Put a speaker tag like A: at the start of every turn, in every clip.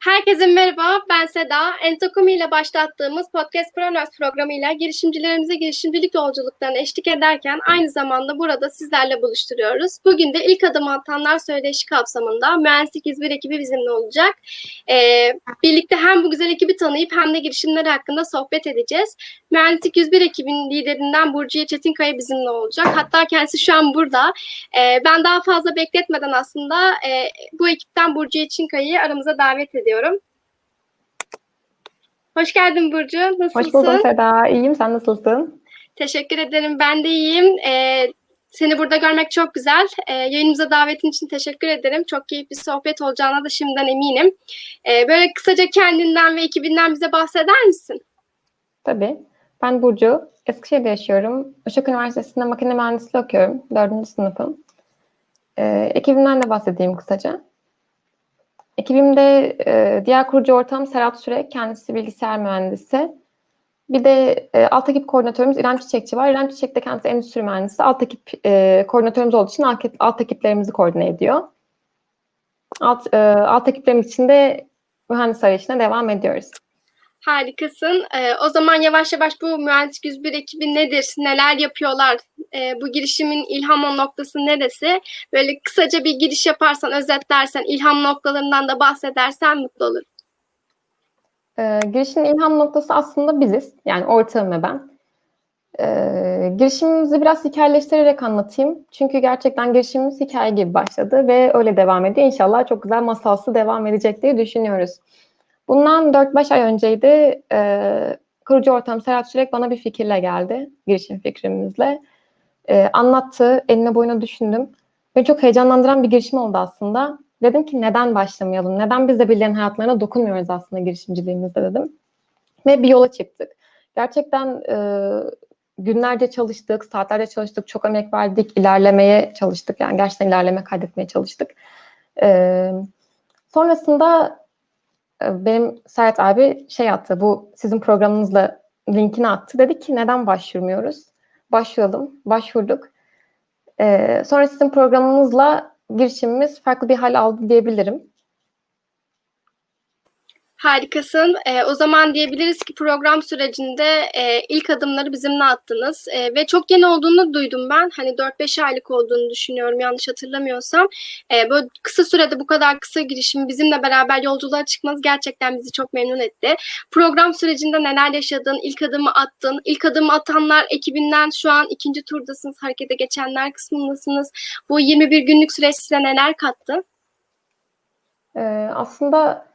A: Herkese merhaba, ben Seda. Entokomi ile başlattığımız Podcast Kronos programıyla girişimcilerimize girişimcilik yolculuklarına eşlik ederken aynı zamanda burada sizlerle buluşturuyoruz. Bugün de ilk adım atanlar söyleşi kapsamında Mühendislik 101 ekibi bizimle olacak. Ee, birlikte hem bu güzel ekibi tanıyıp hem de girişimleri hakkında sohbet edeceğiz. Mühendislik 101 ekibinin liderinden Burcu'ya Çetinkaya bizimle olacak. Hatta kendisi şu an burada. Ee, ben daha fazla bekletmeden aslında e, bu ekipten Burcu Çetinkaya'yı aramıza davet ediyorum. Hoş geldin Burcu. Nasılsın?
B: Hoş buldum Seda. İyiyim. Sen nasılsın?
A: Teşekkür ederim. Ben de iyiyim. Ee, seni burada görmek çok güzel. Ee, yayınımıza davetin için teşekkür ederim. Çok keyifli bir sohbet olacağına da şimdiden eminim. Ee, böyle kısaca kendinden ve ekibinden bize bahseder misin?
B: Tabii. Ben Burcu. Eskişehir'de yaşıyorum. Işık Üniversitesi'nde makine mühendisliği okuyorum. Dördüncü sınıfım. Ee, ekibimden de bahsedeyim kısaca. Ekibimde e, diğer kurucu ortağım Serhat Sürek, kendisi bilgisayar mühendisi. Bir de e, alt ekip koordinatörümüz İrem Çiçekçi var. İrem Çiçek de kendisi endüstri mühendisi. Alt ekip e, koordinatörümüz olduğu için alt, alt ekiplerimizi koordine ediyor. Alt, e, alt ekiplerimiz için de mühendis arayışına devam ediyoruz.
A: Harikasın. Ee, o zaman yavaş yavaş bu Mühendislik 101 ekibi nedir? Neler yapıyorlar? Ee, bu girişimin ilham noktası neresi? Böyle kısaca bir giriş yaparsan, özetlersen, ilham noktalarından da bahsedersen mutlu olurum.
B: Ee, girişimin ilham noktası aslında biziz. Yani ortağım ve ben. Ee, girişimimizi biraz hikayeleştirerek anlatayım. Çünkü gerçekten girişimimiz hikaye gibi başladı ve öyle devam ediyor. İnşallah çok güzel masalsı devam edecek diye düşünüyoruz. Bundan 4-5 ay önceydi e, kurucu ortam Serhat Sürek bana bir fikirle geldi. Girişim fikrimizle. E, anlattı, eline boyuna düşündüm. Beni çok heyecanlandıran bir girişim oldu aslında. Dedim ki neden başlamayalım? Neden biz de birilerinin hayatlarına dokunmuyoruz aslında girişimciliğimizde dedim. Ve bir yola çıktık. Gerçekten e, günlerce çalıştık, saatlerce çalıştık, çok emek verdik, ilerlemeye çalıştık. Yani gerçekten ilerleme kaydetmeye çalıştık. E, sonrasında benim Serhat abi şey attı, bu sizin programınızla linkini attı. Dedi ki neden başvurmuyoruz? Başvuralım, başvurduk. Ee, sonra sizin programınızla girişimimiz farklı bir hal aldı diyebilirim.
A: Harikasın. E, o zaman diyebiliriz ki program sürecinde e, ilk adımları bizimle attınız e, ve çok yeni olduğunu duydum ben. Hani 4-5 aylık olduğunu düşünüyorum yanlış hatırlamıyorsam. E, böyle kısa sürede bu kadar kısa girişim bizimle beraber yolculuğa çıkmanız gerçekten bizi çok memnun etti. Program sürecinde neler yaşadın, ilk adımı attın, ilk adımı atanlar ekibinden şu an ikinci turdasınız, harekete geçenler kısmındasınız. Bu 21 günlük süreç size neler kattı?
B: Ee, aslında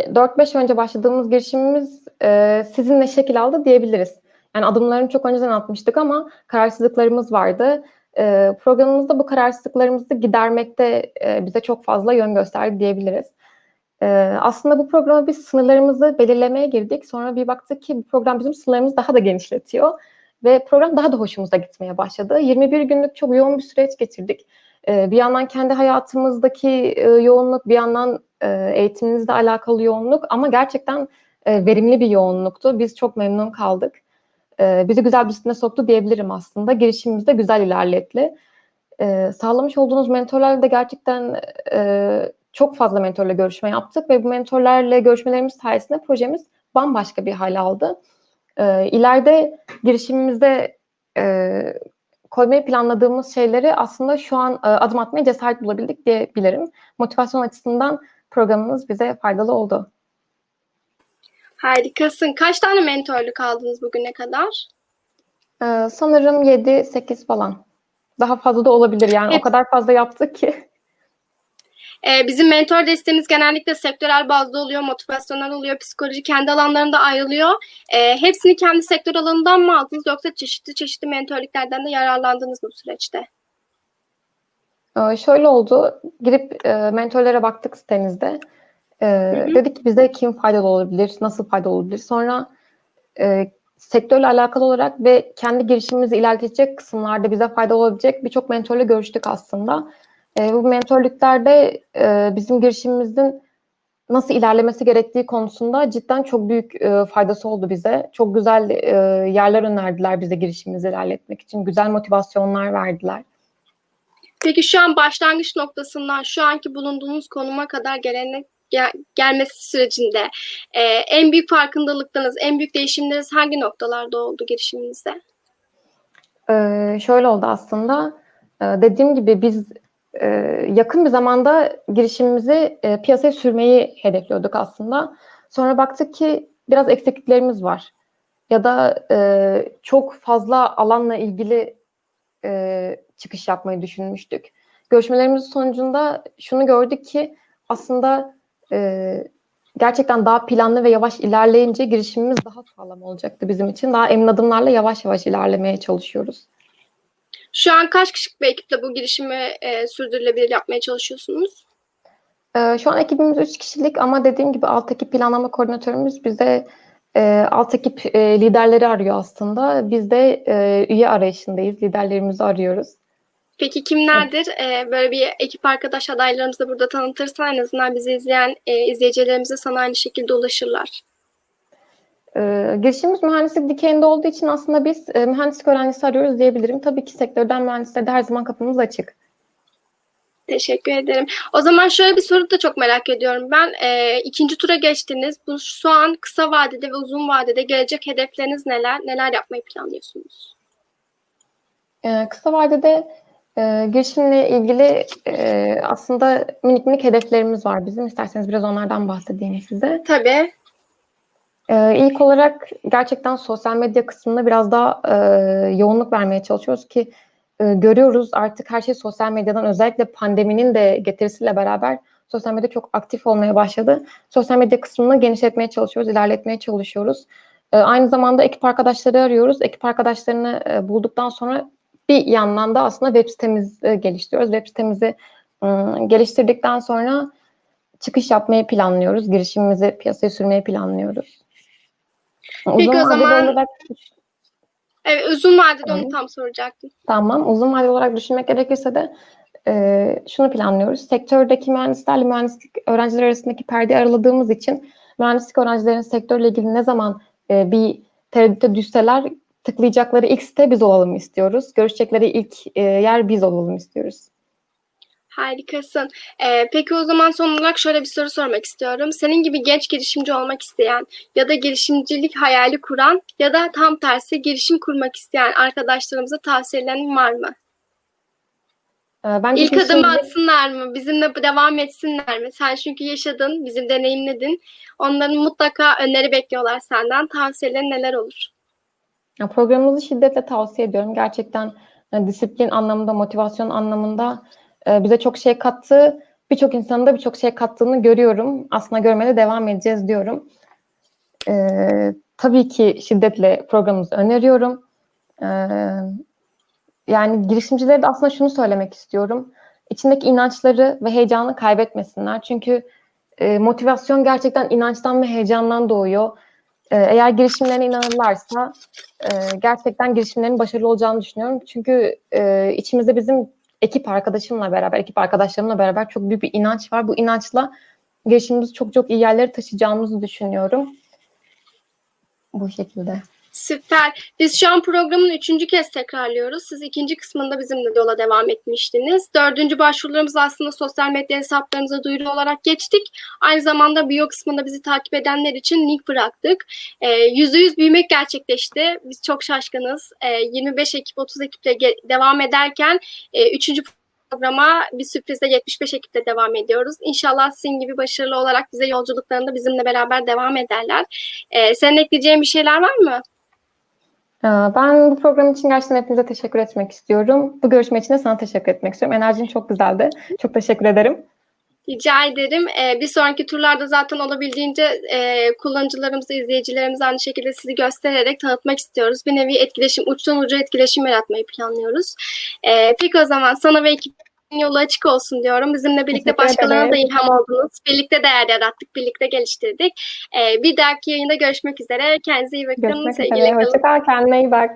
B: 4-5 önce başladığımız girişimimiz e, sizinle şekil aldı diyebiliriz. Yani adımlarını çok önceden atmıştık ama kararsızlıklarımız vardı. E, programımızda bu kararsızlıklarımızı gidermekte e, bize çok fazla yön gösterdi diyebiliriz. E, aslında bu programa biz sınırlarımızı belirlemeye girdik. Sonra bir baktık ki bu program bizim sınırlarımızı daha da genişletiyor. Ve program daha da hoşumuza gitmeye başladı. 21 günlük çok yoğun bir süreç geçirdik. Bir yandan kendi hayatımızdaki yoğunluk, bir yandan eğitiminizle alakalı yoğunluk ama gerçekten verimli bir yoğunluktu. Biz çok memnun kaldık. Bizi güzel bir üstüne soktu diyebilirim aslında. Girişimimiz de güzel ilerletti. Sağlamış olduğunuz mentorlarla da gerçekten çok fazla mentorla görüşme yaptık ve bu mentorlarla görüşmelerimiz sayesinde projemiz bambaşka bir hal aldı. İleride girişimimizde koymayı planladığımız şeyleri aslında şu an e, adım atmaya cesaret bulabildik diyebilirim. Motivasyon açısından programımız bize faydalı oldu.
A: Harikasın. Kaç tane mentorluk aldınız bugüne kadar?
B: Ee, sanırım 7-8 falan. Daha fazla da olabilir yani evet. o kadar fazla yaptık ki.
A: Ee, bizim mentor desteğimiz genellikle sektörel bazda oluyor, motivasyonel oluyor, psikoloji kendi alanlarında ayrılıyor. Ee, hepsini kendi sektör alanından mı aldınız yoksa çeşitli çeşitli mentorluklardan da yararlandınız mı bu süreçte?
B: Ee, şöyle oldu, girip e, mentorlara baktık sitemizde. E, dedik ki bize kim faydalı olabilir, nasıl faydalı olabilir. Sonra e, sektörle alakalı olarak ve kendi girişimimizi ilerletecek kısımlarda bize faydalı olabilecek birçok mentorla görüştük aslında. E, bu mentorluklarda e, bizim girişimimizin nasıl ilerlemesi gerektiği konusunda cidden çok büyük e, faydası oldu bize. Çok güzel e, yerler önerdiler bize girişimimizi ilerletmek için. Güzel motivasyonlar verdiler.
A: Peki şu an başlangıç noktasından şu anki bulunduğunuz konuma kadar gelene gel- gelmesi sürecinde e, en büyük farkındalıklarınız, en büyük değişimleriniz hangi noktalarda oldu girişiminizde?
B: Ee, şöyle oldu aslında. Ee, dediğim gibi biz e, yakın bir zamanda girişimimizi e, piyasaya sürmeyi hedefliyorduk aslında. Sonra baktık ki biraz eksikliklerimiz var. Ya da e, çok fazla alanla ilgili e, çıkış yapmayı düşünmüştük. Görüşmelerimizin sonucunda şunu gördük ki aslında e, gerçekten daha planlı ve yavaş ilerleyince girişimimiz daha sağlam olacaktı bizim için. Daha emin adımlarla yavaş yavaş ilerlemeye çalışıyoruz.
A: Şu an kaç kişilik bir ekiple bu girişimi e, sürdürülebilir yapmaya çalışıyorsunuz?
B: Ee, şu an ekibimiz 3 kişilik ama dediğim gibi alt ekip planlama koordinatörümüz bize e, alt ekip e, liderleri arıyor aslında. Biz de e, üye arayışındayız. Liderlerimizi arıyoruz.
A: Peki kimlerdir? E, böyle bir ekip arkadaş adaylarımızı da burada tanıtırsan en azından bizi izleyen e, izleyicilerimize sana aynı şekilde ulaşırlar.
B: Ee, girişimimiz mühendislik dikeyinde olduğu için aslında biz e, mühendislik öğrencisi arıyoruz diyebilirim. Tabii ki sektörden mühendislere de her zaman kapımız açık.
A: Teşekkür ederim. O zaman şöyle bir soru da çok merak ediyorum. Ben e, ikinci tura geçtiniz. Bu şu an kısa vadede ve uzun vadede gelecek hedefleriniz neler? Neler yapmayı planlıyorsunuz?
B: Ee, kısa vadede e, girişimle ilgili e, aslında minik minik hedeflerimiz var bizim. İsterseniz biraz onlardan bahsedeyim size.
A: Tabii.
B: Ee, ilk olarak gerçekten sosyal medya kısmına biraz daha e, yoğunluk vermeye çalışıyoruz ki e, görüyoruz artık her şey sosyal medyadan özellikle pandeminin de getirisiyle beraber sosyal medya çok aktif olmaya başladı. Sosyal medya kısmını genişletmeye çalışıyoruz, ilerletmeye çalışıyoruz. E, aynı zamanda ekip arkadaşları arıyoruz. Ekip arkadaşlarını e, bulduktan sonra bir yandan da aslında web sitemizi geliştiriyoruz. Web sitemizi e, geliştirdikten sonra çıkış yapmayı planlıyoruz. Girişimimizi piyasaya sürmeyi planlıyoruz.
A: Peki o
B: vadeli
A: zaman-
B: olarak
A: Evet, uzun vadede onu
B: Hı.
A: tam soracaktım.
B: tamam. Uzun vadeli olarak düşünmek gerekirse de e, şunu planlıyoruz. Sektördeki mühendislerle mühendislik öğrenciler arasındaki perdeyi araladığımız için mühendislik öğrencilerin sektörle ilgili ne zaman e, bir tereddüte düşseler tıklayacakları ilk site biz olalım istiyoruz. Görüşecekleri ilk e, yer biz olalım istiyoruz.
A: Harikasın. Ee, peki o zaman son olarak şöyle bir soru sormak istiyorum. Senin gibi genç girişimci olmak isteyen ya da girişimcilik hayali kuran ya da tam tersi girişim kurmak isteyen arkadaşlarımıza tavsiyelerin var mı?
B: E, bence
A: İlk adımı atsınlar mı? Bizimle devam etsinler mi? Sen çünkü yaşadın, bizim deneyimledin. Onların mutlaka öneri bekliyorlar senden. Tavsiyelerin neler olur?
B: Ya, Programımızı şiddetle tavsiye ediyorum. Gerçekten e, disiplin anlamında, motivasyon anlamında e, bize çok şey kattı. Birçok insanın da birçok şey kattığını görüyorum. Aslında görmeye de devam edeceğiz diyorum. E, tabii ki şiddetle programımızı öneriyorum. E, yani girişimcilere de aslında şunu söylemek istiyorum. İçindeki inançları ve heyecanı kaybetmesinler. Çünkü e, motivasyon gerçekten inançtan ve heyecandan doğuyor. E, eğer girişimlerine inanırlarsa e, gerçekten girişimlerin başarılı olacağını düşünüyorum. Çünkü e, içimizde bizim ekip arkadaşımla beraber, ekip arkadaşlarımla beraber çok büyük bir inanç var. Bu inançla girişimimizi çok çok iyi yerlere taşıyacağımızı düşünüyorum. Bu şekilde.
A: Süper. Biz şu an programın üçüncü kez tekrarlıyoruz. Siz ikinci kısmında bizimle yola devam etmiştiniz. Dördüncü başvurularımız aslında sosyal medya hesaplarımıza duyuru olarak geçtik. Aynı zamanda bio kısmında bizi takip edenler için link bıraktık. Ee, Yüzde yüz büyümek gerçekleşti. Biz çok şaşkınız. Ee, 25 ekip, 30 ekiple devam ederken e, üçüncü programa bir sürprizle 75 ekiple devam ediyoruz. İnşallah sizin gibi başarılı olarak bize yolculuklarında bizimle beraber devam ederler. Ee, senin ekleyeceğin bir şeyler var mı?
B: Ee, Ben bu program için gerçekten hepinize teşekkür etmek istiyorum. Bu görüşme için de sana teşekkür etmek istiyorum. Enerjin çok güzeldi. Çok teşekkür ederim.
A: Rica ederim. Ee, bir sonraki turlarda zaten olabildiğince e, kullanıcılarımıza, izleyicilerimize aynı şekilde sizi göstererek tanıtmak istiyoruz. Bir nevi etkileşim, uçtan uca etkileşim yaratmayı planlıyoruz. Ee, peki o zaman sana ve ekibin yolu açık olsun diyorum. Bizimle birlikte başkalarına da ilham oldunuz. Birlikte değer yarattık, birlikte geliştirdik. Ee, bir dahaki yayında görüşmek üzere. Kendinize iyi bakın.
B: Görüşmek üzere. Hoşçakal. Kendine iyi bak.